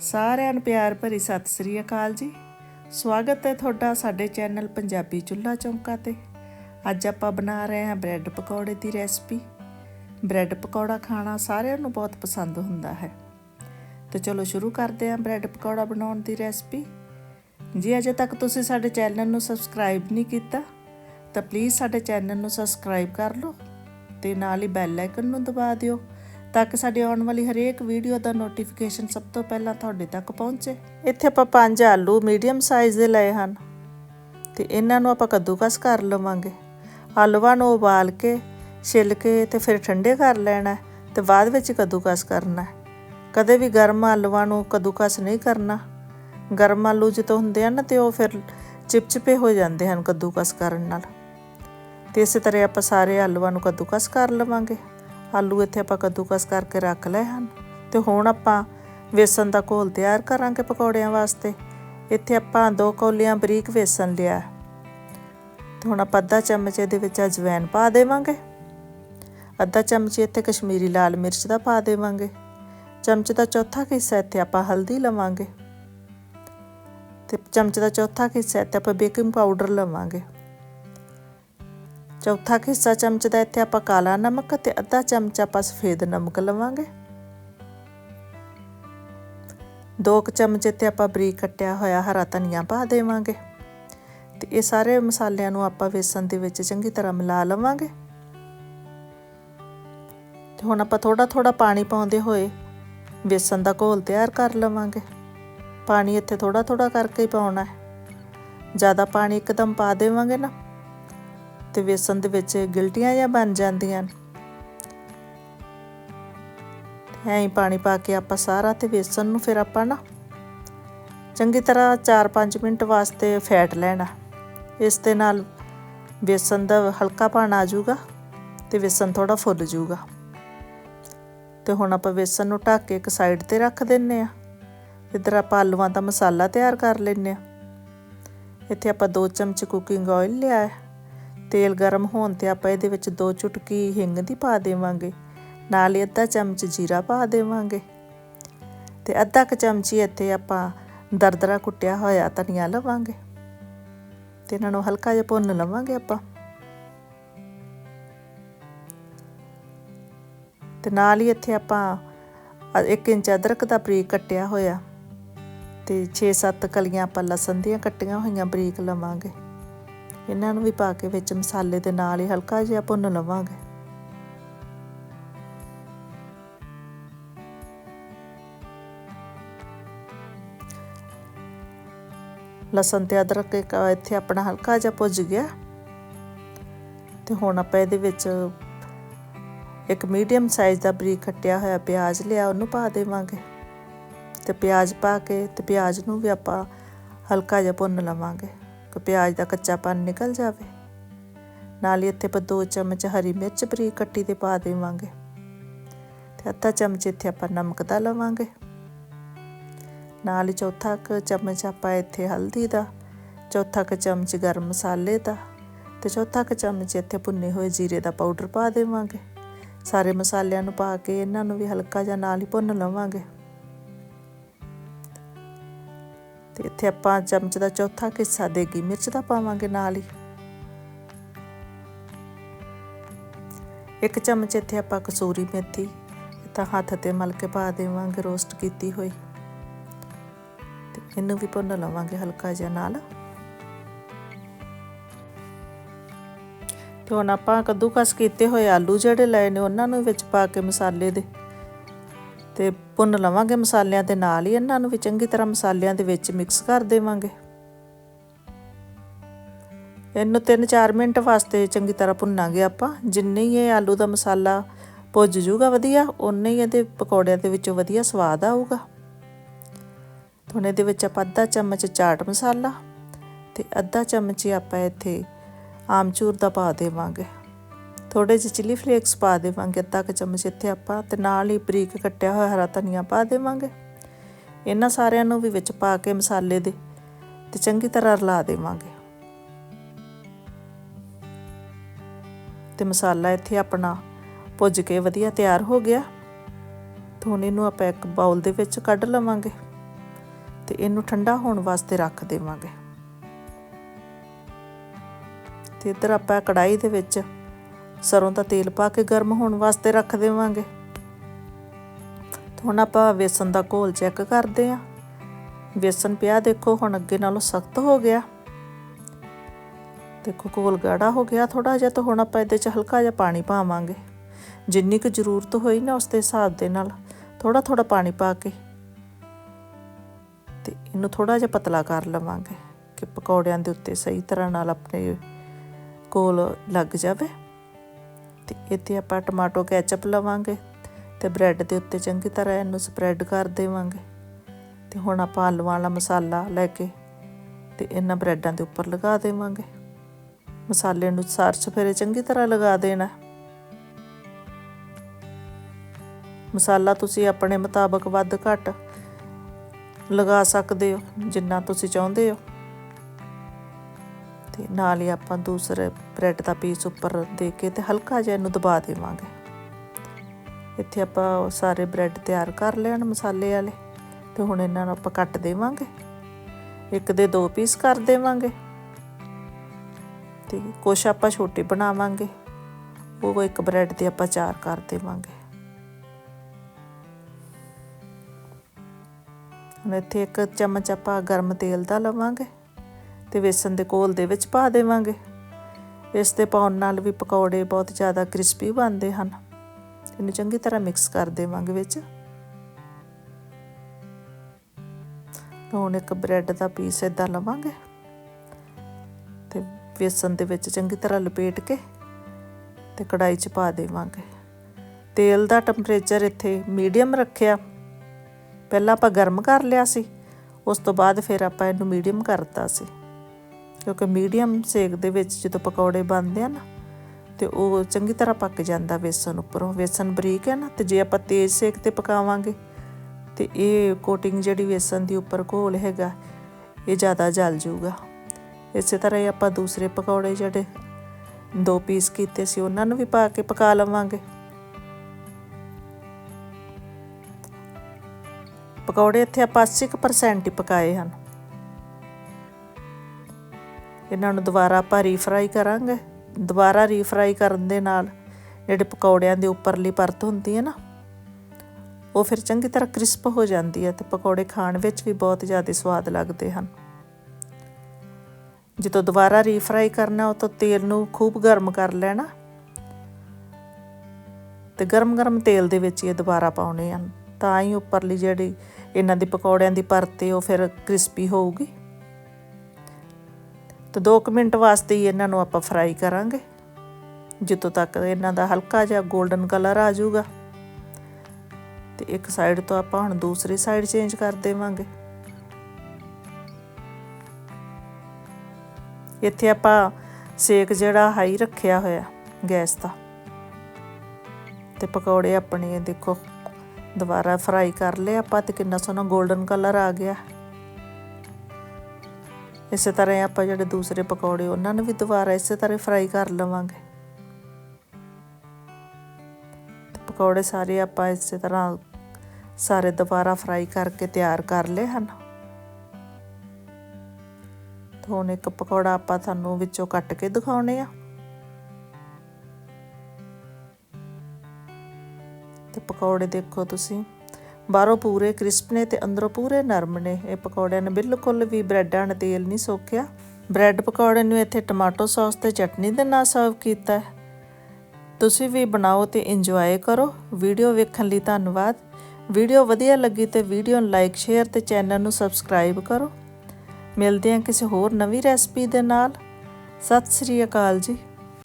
ਸਾਰਿਆਂ ਨੂੰ ਪਿਆਰ ਭਰੀ ਸਤਿ ਸ੍ਰੀ ਅਕਾਲ ਜੀ। ਸਵਾਗਤ ਹੈ ਤੁਹਾਡਾ ਸਾਡੇ ਚੈਨਲ ਪੰਜਾਬੀ ਚੁੱਲ੍ਹਾ ਚੌਂਕਾ ਤੇ। ਅੱਜ ਆਪਾਂ ਬਣਾ ਰਹੇ ਹਾਂ ਬ੍ਰੈਡ ਪਕੌੜੇ ਦੀ ਰੈਸਪੀ। ਬ੍ਰੈਡ ਪਕੌੜਾ ਖਾਣਾ ਸਾਰਿਆਂ ਨੂੰ ਬਹੁਤ ਪਸੰਦ ਹੁੰਦਾ ਹੈ। ਤੇ ਚਲੋ ਸ਼ੁਰੂ ਕਰਦੇ ਹਾਂ ਬ੍ਰੈਡ ਪਕੌੜਾ ਬਣਾਉਣ ਦੀ ਰੈਸਪੀ। ਜੇ ਅਜੇ ਤੱਕ ਤੁਸੀਂ ਸਾਡੇ ਚੈਨਲ ਨੂੰ ਸਬਸਕ੍ਰਾਈਬ ਨਹੀਂ ਕੀਤਾ, ਤਾਂ ਪਲੀਜ਼ ਸਾਡੇ ਚੈਨਲ ਨੂੰ ਸਬਸਕ੍ਰਾਈਬ ਕਰ ਲਓ ਤੇ ਨਾਲ ਹੀ ਬੈਲ ਆਈਕਨ ਨੂੰ ਦਬਾ ਦਿਓ ਤਾਂ ਕਿ ਸਾਡੀ ਆਉਣ ਵਾਲੀ ਹਰੇਕ ਵੀਡੀਓ ਦਾ ਨੋਟੀਫਿਕੇਸ਼ਨ ਸਭ ਤੋਂ ਪਹਿਲਾਂ ਤੁਹਾਡੇ ਤੱਕ ਪਹੁੰਚੇ। ਇੱਥੇ ਆਪਾਂ ਪੰਜ ਆਲੂ ਮੀਡੀਅਮ ਸਾਈਜ਼ ਦੇ ਲਏ ਹਨ ਤੇ ਇਹਨਾਂ ਨੂੰ ਆਪਾਂ ਕੱਦੂਕਸ ਕਰ ਲਵਾਂਗੇ। ਆਲੂਆਂ ਨੂੰ ਉਬਾਲ ਕੇ, ਛਿੱਲ ਕੇ ਤੇ ਫਿਰ ਠੰਡੇ ਕਰ ਲੈਣਾ ਹੈ ਤੇ ਬਾਅਦ ਵਿੱਚ ਕੱਦੂਕਸ ਕਰਨਾ ਕਦੇ ਵੀ ਗਰਮ ਆਲੂਆਂ ਨੂੰ ਕੱਦੂਕਸ ਨਹੀਂ ਕਰਨਾ। ਗਰਮ ਆਲੂ ਜਦੋਂ ਹੁੰਦੇ ਆ ਨਾ ਤੇ ਉਹ ਫਿਰ ਚਿਪਚਿਪੇ ਹੋ ਜਾਂਦੇ ਹਨ ਕੱਦੂਕਸ ਕਰਨ ਨਾਲ। ਤੇ ਇਸੇ ਤਰ੍ਹਾਂ ਆਪਾਂ ਸਾਰੇ ਆਲੂਆਂ ਨੂੰ ਕੱਦੂਕਸ ਕਰ ਲਵਾਂਗੇ। ਆਲੂ ਇੱਥੇ ਆਪਾਂ ਕੱਦੂਕਸ ਕਰਕੇ ਰੱਖ ਲਏ ਹਨ ਤੇ ਹੁਣ ਆਪਾਂ ਵੇਸਣ ਦਾ ਘੋਲ ਤਿਆਰ ਕਰਾਂਗੇ ਪਕੌੜਿਆਂ ਵਾਸਤੇ। ਇੱਥੇ ਆਪਾਂ ਦੋ ਕੌਲੀਆਂ ਬਰੀਕ ਵੇਸਣ ਲਿਆ ਤੇ ਹੁਣ ਆਪਾਂ ਅੱਧਾ ਚਮਚ ਇਹਦੇ ਵਿੱਚ ਅਜਵਾਇਣ ਪਾ ਦੇਵਾਂਗੇ। ਅੱਧਾ ਚਮਚ ਇੱਥੇ ਕਸ਼ਮੀਰੀ ਲਾਲ ਮਿਰਚ ਦਾ ਪਾ ਦੇਵਾਂਗੇ। ਚਮਚ ਦਾ ਚੌਥਾ ਹਿੱਸਾ ਇੱਥੇ ਆਪਾਂ ਹਲਦੀ ਲਵਾਂਗੇ। ਤੇ ਚਮਚ ਦਾ ਚੌਥਾ ਹਿੱਸਾ ਇੱਥੇ ਆਪਾਂ ਬੇਕਿੰਗ ਪਾਊਡਰ ਲਵਾਂਗੇ। ਚੌਥਾ ਹਿੱਸਾ ਚਮਚ ਦਾ ਇੱਥੇ ਆਪਾਂ ਕਾਲਾ ਨਮਕ ਤੇ ਅੱਧਾ ਚਮਚ ਆਪਾਂ ਸਫੇਦ ਨਮਕ ਲਵਾਂਗੇ। ਦੋ ਕੁ ਚਮਚ ਇੱਥੇ ਆਪਾਂ ਬਰੀਕ ਕੱਟਿਆ ਹੋਇਆ ਹਰਾ ਧਨੀਆ ਪਾ ਦੇਵਾਂਗੇ ਤੇ ਇਹ ਸਾਰੇ ਮਸਾਲਿਆਂ ਨੂੰ ਆਪਾਂ ਵੇਸਣ ਦੇ ਵਿੱਚ ਚੰਗੀ ਤਰ੍ਹਾਂ ਮਿਲਾ ਲਵਾਂਗੇ। ਤੇ ਹੁਣ ਆਪਾਂ ਥੋੜਾ ਥੋੜਾ ਪਾਣੀ ਪਾਉਂਦੇ ਹੋਏ ਵੇਸਣ ਦਾ ਘੋਲ ਤਿਆਰ ਕਰ ਲਵਾਂਗੇ। ਪਾਣੀ ਇੱਥੇ ਥੋੜਾ ਥੋੜਾ ਕਰਕੇ ਹੀ ਪਾਉਣਾ ਹੈ। ਜ਼ਿਆਦਾ ਪਾਣੀ ਇੱਕਦਮ ਪਾ ਦੇਵਾਂਗੇ ਨਾ। ਤੇ ਵੇਸਣ ਦੇ ਵਿੱਚ ਗਿਲਟੀਆਂ ਜਾਂ ਬਣ ਜਾਂਦੀਆਂ ਨੇ। ਐਂ ਹੀ ਪਾਣੀ ਪਾ ਕੇ ਆਪਾਂ ਸਾਰਾ ਤੇ ਵੇਸਣ ਨੂੰ ਫਿਰ ਆਪਾਂ ਨਾ ਚੰਗੀ ਤਰ੍ਹਾਂ 4-5 ਮਿੰਟ ਵਾਸਤੇ ਫੈਟ ਲੈਣਾ। ਇਸ ਦੇ ਨਾਲ ਵੇਸਣ ਦਾ ਹਲਕਾ ਪਾਣ ਆ ਜਾਊਗਾ ਤੇ ਵੇਸਣ ਥੋੜਾ ਫੁੱਲ ਜਾਊਗਾ। ਤੇ ਹੁਣ ਆਪਾਂ ਵੇਸਣ ਨੂੰ ਢੱਕ ਕੇ ਇੱਕ ਸਾਈਡ ਤੇ ਰੱਖ ਦਿੰਨੇ ਆ ਇਧਰ ਆਪਾਂ ਆਲੂਆਂ ਦਾ ਮਸਾਲਾ ਤਿਆਰ ਕਰ ਲੈਨੇ ਆ ਇੱਥੇ ਆਪਾਂ 2 ਚਮਚ ਕੁਕਿੰਗ ਆਇਲ ਲਿਆ ਹੈ। ਤੇਲ ਗਰਮ ਹੋਣ ਤੇ ਆਪਾਂ ਇਹਦੇ ਵਿੱਚ ਦੋ ਚੁਟਕੀ ਹਿੰਗ ਦੀ ਪਾ ਦੇਵਾਂਗੇ। ਨਾਲ ਹੀ ਅੱਧਾ ਚਮਚ ਜੀਰਾ ਪਾ ਦੇਵਾਂਗੇ। ਤੇ ਅੱਧਾ ਕ ਚਮਚੀ ਇੱਥੇ ਆਪਾਂ ਦਰਦਰਾ ਕੁੱਟਿਆ ਹੋਇਆ ਧਨੀਆ ਲਵਾਂਗੇ। ਤੇ ਇਹਨਾਂ ਨੂੰ ਹਲਕਾ ਜਿਹਾ ਭੁੰਨ ਲਵਾਂਗੇ ਆਪਾਂ। ਤੇ ਨਾਲ ਹੀ ਇੱਥੇ ਆਪਾਂ 1 ਇੰਚ ਅਦਰਕ ਦਾ ਬਰੀਕ ਕੱਟਿਆ ਹੋਇਆ। ਤੇ 6-7 ਕਲੀਆਂ ਆਪਾਂ ਲਸਣ ਦੀਆਂ ਕੱਟੀਆਂ ਹੋਈਆਂ ਬਰੀਕ ਲਵਾਂਗੇ। ਇਹਨਾਂ ਨੂੰ ਵੀ ਪਾ ਕੇ ਵਿੱਚ ਮਸਾਲੇ ਦੇ ਨਾਲ ਹੀ ਹਲਕਾ ਜਿਹਾ ਭੁੰਨ ਲਵਾਂਗੇ। ਲਸਣ ਤੇ ਅਦਰਕ ਇੱਥੇ ਆਪਣਾ ਹਲਕਾ ਜਿਹਾ ਭੁੱਜ ਗਿਆ। ਤੇ ਹੁਣ ਆਪਾਂ ਇਹਦੇ ਵਿੱਚ ਇੱਕ ਮੀਡੀਅਮ ਸਾਈਜ਼ ਦਾ ਬਰੀਕ ਕੱਟਿਆ ਹੋਇਆ ਪਿਆਜ਼ ਲਿਆ, ਉਹਨੂੰ ਪਾ ਦੇਵਾਂਗੇ। ਤੇ ਪਿਆਜ਼ ਪਾ ਕੇ ਤੇ ਪਿਆਜ਼ ਨੂੰ ਵੀ ਆਪਾਂ ਹਲਕਾ ਜਿਹਾ ਭੁੰਨ ਲਵਾਂਗੇ। ਕਿ ਪਿਆਜ਼ ਦਾ ਕੱਚਾਪਨ ਨਿਕਲ ਜਾਵੇ। ਨਾਲ ਹੀ ਇੱਥੇ ਆਪਾਂ 2 ਚਮਚ ਹਰੀ ਮਿਰਚ ਬਰੀਕ ਕੱਟੀ ਤੇ ਪਾ ਦੇਵਾਂਗੇ। ਤੇ ਅੱਧਾ ਚਮਚ ਇੱਥੇ ਆਪਾਂ ਨਮਕ ਦਾ ਲਵਾਂਗੇ। ਨਾਲ ਹੀ ਚੌਥਾ ਕ ਚਮਚ ਆਪਾਂ ਇੱਥੇ ਹਲਦੀ ਦਾ, ਚੌਥਾ ਕ ਚਮਚ ਗਰਮ ਮਸਾਲੇ ਦਾ ਤੇ ਚੌਥਾ ਕ ਚਮਚ ਇੱਥੇ ਭੁੰਨੇ ਹੋਏ ਜੀਰੇ ਦਾ ਪਾਊਡਰ ਪਾ ਦੇਵਾਂਗੇ। ਸਾਰੇ ਮਸਾਲਿਆਂ ਨੂੰ ਪਾ ਕੇ ਇਹਨਾਂ ਨੂੰ ਵੀ ਹਲਕਾ ਜਿਹਾ ਨਾਲ ਹੀ ਭੁੰਨ ਲਵਾਂਗੇ। ਤੇ ਇੱਥੇ ਆਪਾਂ ਚਮਚ ਦਾ ਚੌਥਾ ਹਿੱਸਾ ਦੇਗੀ ਮਿਰਚ ਦਾ ਪਾਵਾਂਗੇ ਨਾਲ ਹੀ। ਇੱਕ ਚਮਚ ਇੱਥੇ ਆਪਾਂ ਕਸੂਰੀ ਮੇਥੀ ਤਾਂ ਹੱਥ ਤੇ ਮਲ ਕੇ ਪਾ ਦੇਵਾਂਗੇ, ਰੋਸਟ ਕੀਤੀ ਹੋਈ। ਤੇ ਇਹਨੂੰ ਵੀ ਭੁੰਨ ਲਵਾਂਗੇ ਹਲਕਾ ਜਿਹਾ ਨਾਲ। ਤੇ ਹੁਣ ਆਪਾਂ ਕੱਦੂਕਸ ਕੀਤੇ ਹੋਏ ਆਲੂ ਜਿਹੜੇ ਲਏ ਨੇ, ਉਹਨਾਂ ਨੂੰ ਵਿੱਚ ਪਾ ਕੇ ਮਸਾਲੇ ਦੇ। ਤੇ ਭੁੰਨ ਲਵਾਂਗੇ ਮਸਾਲਿਆਂ ਦੇ ਨਾਲ ਹੀ, ਇਹਨਾਂ ਨੂੰ ਵੀ ਚੰਗੀ ਤਰ੍ਹਾਂ ਮਸਾਲਿਆਂ ਦੇ ਵਿੱਚ ਮਿਕਸ ਕਰ ਦੇਵਾਂਗੇ। ਇਹਨੂੰ 3-4 ਮਿੰਟ ਵਾਸਤੇ ਚੰਗੀ ਤਰ੍ਹਾਂ ਭੁੰਨਾਂਗੇ ਆਪਾਂ। ਜਿੰਨੇ ਹੀ ਇਹ ਆਲੂ ਦਾ ਮਸਾਲਾ ਭੁੱਜ ਜੂਗਾ ਵਧੀਆ ਉਨੇ ਹੀ ਇਹਦੇ ਪਕੌੜਿਆਂ ਦੇ ਵਿੱਚੋਂ ਵਧੀਆ ਸਵਾਦ ਆਊਗਾ। ਹੁਣ ਇਹਦੇ ਵਿੱਚ ਆਪਾਂ ਅੱਧਾ ਚਮਚ ਚਾਟ ਮਸਾਲਾ ਤੇ ਅੱਧਾ ਚਮਚ ਹੀ ਆਪਾਂ ਇੱਥੇ ਆਮਚੂਰ ਦਾ ਪਾ ਦੇਵਾਂਗੇ। ਥੋੜੇ ਜਿਹੇ ਚਿੱਲੀ ਫਲੇਕਸ ਪਾ ਦੇਵਾਂਗੇ, ਅੱਧਾ ਕ ਚਮਚ ਇੱਥੇ ਆਪਾਂ, ਤੇ ਨਾਲ ਹੀ ਬਰੀਕ ਕੱਟਿਆ ਹੋਇਆ ਹਰਾ ਧਨੀਆ ਪਾ ਦੇਵਾਂਗੇ। ਇਹਨਾਂ ਸਾਰਿਆਂ ਨੂੰ ਵੀ ਵਿੱਚ ਪਾ ਕੇ ਮਸਾਲੇ ਦੇ, ਤੇ ਚੰਗੀ ਤਰ੍ਹਾਂ ਰਲਾ ਦੇਵਾਂਗੇ। ਤੇ ਮਸਾਲਾ ਇੱਥੇ ਆਪਣਾ ਭੁੱਜ ਕੇ ਵਧੀਆ ਤਿਆਰ ਹੋ ਗਿਆ। ਤੇ ਹੁਣ ਇਹਨੂੰ ਆਪਾਂ ਇੱਕ ਬਾਉਲ ਦੇ ਵਿੱਚ ਕੱਢ ਲਵਾਂਗੇ, ਤੇ ਇਹਨੂੰ ਠੰਡਾ ਹੋਣ ਵਾਸਤੇ ਰੱਖ ਦੇਵਾਂਗੇ। ਤੇ ਇੱਧਰ ਆਪਾਂ ਕੜਾਈ ਦੇ ਵਿੱਚ ਸਰੋਂ ਦਾ ਤੇਲ ਪਾ ਕੇ ਗਰਮ ਹੋਣ ਵਾਸਤੇ ਰੱਖ ਦੇਵਾਂਗੇ। ਹੁਣ ਆਪਾਂ ਵੇਸਣ ਦਾ ਘੋਲ ਚੈੱਕ ਕਰਦੇ ਆਂ ਵੇਸਣ ਪਿਆ ਦੇਖੋ, ਹੁਣ ਅੱਗੇ ਨਾਲੋਂ ਸਖਤ ਹੋ ਗਿਆ। ਦੇਖੋ, ਘੋਲ ਗਾੜਾ ਹੋ ਗਿਆ ਥੋੜਾ ਜਿਹਾ, ਤਾਂ ਹੁਣ ਆਪਾਂ ਇਹਦੇ ਚ ਹਲਕਾ ਜਿਹਾ ਪਾਣੀ ਪਾਵਾਂਗੇ। ਜਿੰਨੀ ਕੁ ਜ਼ਰੂਰਤ ਹੋਈ ਨਾ ਉਸ ਦੇ ਹਿਸਾਬ ਦੇ ਨਾਲ ਥੋੜਾ ਥੋੜਾ ਪਾਣੀ ਪਾ ਕੇ ਤੇ ਇਹਨੂੰ ਥੋੜਾ ਜਿਹਾ ਪਤਲਾ ਕਰ ਲਵਾਂਗੇ ਕਿ ਪਕੌੜਿਆਂ ਦੇ ਉੱਤੇ ਸਹੀ ਤਰ੍ਹਾਂ ਨਾਲ ਆਪਣੇ ਕੋਲ ਲੱਗ ਜਾਵੇ। ਤੇ ਇੱਥੇ ਆਪਾਂ ਟਮਾਟੋ ਕੈਚਅਪ ਲਵਾਂਗੇ ਤੇ ਬ੍ਰੈਡ ਦੇ ਉੱਤੇ ਚੰਗੀ ਤਰ੍ਹਾਂ ਇਹਨੂੰ ਸਪਰੈਡ ਕਰ ਦੇਵਾਂਗੇ। ਤੇ ਹੁਣ ਆਪਾਂ ਆਲੂਆਂ ਵਾਲਾ ਮਸਾਲਾ ਲੈ ਕੇ ਤੇ ਇਹਨਾਂ ਬ੍ਰੈਡਾਂ ਦੇ ਉੱਪਰ ਲਗਾ ਦੇਵਾਂਗੇ। ਮਸਾਲੇ ਨੂੰ ਸਾਰ ਸਫੇਰੇ ਚੰਗੀ ਤਰ੍ਹਾਂ ਲਗਾ ਦੇਣਾ। ਮਸਾਲਾ ਤੁਸੀਂ ਆਪਣੇ ਮੁਤਾਬਕ ਵੱਧ ਘੱਟ ਲਗਾ ਸਕਦੇ ਹੋ, ਜਿੰਨਾ ਤੁਸੀਂ ਚਾਹੁੰਦੇ ਹੋ। ਤੇ ਨਾਲ ਹੀ ਆਪਾਂ ਦੂਸਰੇ ਬ੍ਰੈਡ ਦਾ ਪੀਸ ਉੱਪਰ ਦੇ ਕੇ ਤੇ ਹਲਕਾ ਜਿਹਾ ਇਹਨੂੰ ਦਬਾ ਦੇਵਾਂਗੇ। ਇੱਥੇ ਆਪਾਂ ਸਾਰੇ ਬ੍ਰੈਡ ਤਿਆਰ ਕਰ ਲੈਣ ਮਸਾਲੇ ਵਾਲੇ ਤੇ ਹੁਣ ਇਹਨਾਂ ਨੂੰ ਆਪਾਂ ਕੱਟ ਦੇਵਾਂਗੇ। ਇੱਕ ਦੇ ਦੋ ਪੀਸ ਕਰ ਦੇਵਾਂਗੇ ਤੇ ਕੁਛ ਆਪਾਂ ਛੋਟੇ ਬਣਾਵਾਂਗੇ। ਉਹ ਇੱਕ ਬ੍ਰੈਡ ਤੇ ਆਪਾਂ ਚਾਰ ਕਰ ਦੇਵਾਂਗੇ। ਹੁਣ ਇੱਥੇ ਇੱਕ ਚਮਚ ਆਪਾਂ ਗਰਮ ਤੇਲ ਦਾ ਲਵਾਂਗੇ ਤੇ ਵੇਸਣ ਦੇ ਘੋਲ ਦੇ ਵਿੱਚ ਪਾ ਦੇਵਾਂਗੇ। ਇਸ 'ਤੇ ਪਾਉਣ ਨਾਲ ਵੀ ਪਕੌੜੇ ਬਹੁਤ ਜ਼ਿਆਦਾ ਕ੍ਰਿਸਪੀ ਬਣਦੇ ਹਨ। ਇਹਨੂੰ ਚੰਗੀ ਤਰ੍ਹਾਂ ਮਿਕਸ ਕਰ ਦੇਵਾਂਗੇ ਵਿੱਚ। ਹੁਣ ਇੱਕ ਬ੍ਰੈਡ ਦਾ ਪੀਸ ਇਦਾਂ ਲਵਾਂਗੇ। ਤੇ ਵੇਸਣ ਦੇ ਵਿੱਚ ਚੰਗੀ ਤਰ੍ਹਾਂ ਲਪੇਟ ਕੇ ਤੇ ਕੜਾਈ 'ਚ ਪਾ ਦੇਵਾਂਗੇ। ਤੇਲ ਦਾ ਟੈਂਪਰੇਚਰ ਇੱਥੇ ਮੀਡੀਅਮ ਰੱਖਿਆ। ਪਹਿਲਾਂ ਆਪਾਂ ਗਰਮ ਕਰ ਲਿਆ ਸੀ। ਉਸ ਤੋਂ ਬਾਅਦ ਫਿਰ ਆਪਾਂ ਇਹਨੂੰ ਮੀਡੀਅਮ ਕਰਤਾ ਸੀ। ਕਿਉਂਕਿ ਮੀਡੀਅਮ ਸੇਕ ਦੇ ਵਿੱਚ ਜਦੋਂ ਪਕੌੜੇ ਬਣਦੇ ਆ ਨਾ, ਤੇ ਉਹ ਚੰਗੀ ਤਰ੍ਹਾਂ ਪੱਕ ਜਾਂਦਾ ਵੇਸਣ ਉੱਪਰੋਂ। ਵੇਸਣ ਬਰੀਕ ਹੈ ਨਾ, ਤੇ ਜੇ ਆਪਾਂ ਤੇਜ਼ ਸੇਕ ਤੇ ਪਕਾਵਾਂਗੇ, ਤੇ ਇਹ ਕੋਟਿੰਗ ਜਿਹੜੀ ਵੇਸਣ ਦੀ ਉੱਪਰ ਘੋਲ ਹੈਗਾ, ਇਹ ਜ਼ਿਆਦਾ ਜਲ ਜਾਊਗਾ। ਇਸੇ ਤਰ੍ਹਾਂ ਹੀ ਆਪਾਂ ਦੂਸਰੇ ਪਕੌੜੇ ਜਿਹੜੇ ਦੋ ਪੀਸ ਕੀਤੇ ਸੀ, ਉਹਨਾਂ ਨੂੰ ਵੀ ਪਾ ਕੇ ਪਕਾ ਲਵਾਂਗੇ। ਪਕੌੜੇ ਇੱਥੇ ਆਪਾਂ 80% ਹੀ ਪਕਾਏ ਹਨ। ਇਹਨਾਂ ਨੂੰ ਦੁਬਾਰਾ ਆਪਾਂ ਰੀਫਰਾਈ ਕਰਾਂਗੇ। ਦੁਬਾਰਾ ਰੀਫਰਾਈ ਕਰਨ ਦੇ ਨਾਲ ਜਿਹੜੇ ਪਕੌੜਿਆਂ ਦੇ ਉੱਪਰਲੀ ਪਰਤ ਹੁੰਦੀ ਹੈ ਨਾ, ਉਹ ਫਿਰ ਚੰਗੀ ਤਰ੍ਹਾਂ ਕ੍ਰਿਸਪ ਹੋ ਜਾਂਦੀ ਹੈ ਤੇ ਪਕੌੜੇ ਖਾਣ ਵਿੱਚ ਵੀ ਬਹੁਤ ਜ਼ਿਆਦਾ ਸਵਾਦ ਲੱਗਦੇ ਹਨ। ਜਦੋਂ ਦੁਬਾਰਾ ਰੀਫਰਾਈ ਕਰਨਾ ਉਹ ਤਾਂ ਤੇਲ ਨੂੰ ਖੂਬ ਗਰਮ ਕਰ ਲੈਣਾ ਤੇ ਗਰਮ-ਗਰਮ ਤੇਲ ਦੇ ਵਿੱਚ ਇਹ ਦੁਬਾਰਾ ਪਾਉਣੇ ਹਨ। ਤਾਂ ਹੀ ਉੱਪਰਲੀ ਜਿਹੜੀ ਇਹਨਾਂ ਦੀ ਪਕੌੜਿਆਂ ਦੀ ਪਰਤ ਹੈ ਉਹ ਫਿਰ ਕ੍ਰਿਸਪੀ ਹੋਊਗੀ। ਤੇ 2 ਮਿੰਟ ਵਾਸਤੇ ਹੀ ਇਹਨਾਂ ਨੂੰ ਆਪਾਂ ਫਰਾਈ ਕਰਾਂਗੇ। ਜਿੱਤੋਂ ਤੱਕ ਇਹਨਾਂ ਦਾ ਹਲਕਾ ਜਿਹਾ 골ਡਨ ਕਲਰ ਆ ਜਾਊਗਾ। ਤੇ ਇੱਕ ਸਾਈਡ ਤੋਂ ਆਪਾਂ ਹੁਣ ਦੂਸਰੀ ਸਾਈਡ ਚੇਂਜ ਕਰ ਦੇਵਾਂਗੇ। ਇੱਥੇ ਆਪਾਂ ਸੇਕ ਜਿਹੜਾ ਹਾਈ ਰੱਖਿਆ ਹੋਇਆ ਗੈਸ ਦਾ। ਤੇ ਪਕੌੜੇ ਆਪਣੇ ਦੇਖੋ, ਦੁਬਾਰਾ ਫਰਾਈ ਕਰ ਲਏ ਆਪਾਂ ਤੇ ਕਿੰਨਾ ਸੋਹਣਾ 골ਡਨ ਕਲਰ ਆ ਗਿਆ। ਇਸੇ ਤਰ੍ਹਾਂ ਆਪਾਂ ਜਿਹੜੇ ਦੂਸਰੇ ਪਕੌੜੇ, ਉਹਨਾਂ ਨੂੰ ਵੀ ਦੁਬਾਰਾ ਇਸੇ ਤਰ੍ਹਾਂ ਫਰਾਈ ਕਰ ਲਵਾਂਗੇ। ਪਕੌੜੇ ਸਾਰੇ ਆਪਾਂ ਇਸੇ ਤਰ੍ਹਾਂ ਸਾਰੇ ਦੁਬਾਰਾ ਫਰਾਈ ਕਰਕੇ ਤਿਆਰ ਕਰ ਲਏ ਹਨ। ਹੁਣ ਇੱਕ ਪਕੌੜਾ ਆਪਾਂ ਤੁਹਾਨੂੰ ਵਿੱਚੋਂ ਕੱਟ ਕੇ ਦਿਖਾਉਣੇ ਆ। ਤੇ ਪਕੌੜੇ ਦੇਖੋ ਤੁਸੀਂ। ਬਾਹਰੋਂ ਪੂਰੇ ਕ੍ਰਿਸਪ ਨੇ ਤੇ ਅੰਦਰੋਂ ਪੂਰੇ ਨਰਮ ਨੇ। ਇਹ ਪਕੌੜਿਆਂ ਨੇ ਬਿਲਕੁਲ ਵੀ ਬ੍ਰੈਡਾਂ ਨੇ ਤੇਲ ਨਹੀਂ ਸੋਕਿਆ। ਬ੍ਰੈਡ ਪਕੌੜੇ ਨੂੰ ਇੱਥੇ ਟਮਾਟੋ ਸੌਸ ਤੇ ਚਟਨੀ ਦੇ ਨਾਲ ਸਰਵ ਕੀਤਾ ਹੈ। ਤੁਸੀਂ ਵੀ ਬਣਾਓ ਤੇ ਇੰਜੋਏ ਕਰੋ। ਵੀਡੀਓ ਵੇਖਣ ਲਈ ਧੰਨਵਾਦ। ਵੀਡੀਓ ਵਧੀਆ ਲੱਗੀ ਤੇ ਵੀਡੀਓ ਨੂੰ ਲਾਈਕ, ਸ਼ੇਅਰ ਤੇ ਚੈਨਲ ਨੂੰ ਸਬਸਕ੍ਰਾਈਬ ਕਰੋ। ਮਿਲਦੇ ਹਾਂ ਕਿਸੇ ਹੋਰ ਨਵੀਂ ਰੈਸਪੀ ਦੇ ਨਾਲ। ਸਤਿ ਸ੍ਰੀ ਅਕਾਲ ਜੀ।